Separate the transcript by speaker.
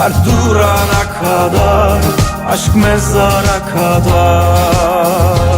Speaker 1: Dert durana kadar Aşk mezara kadar.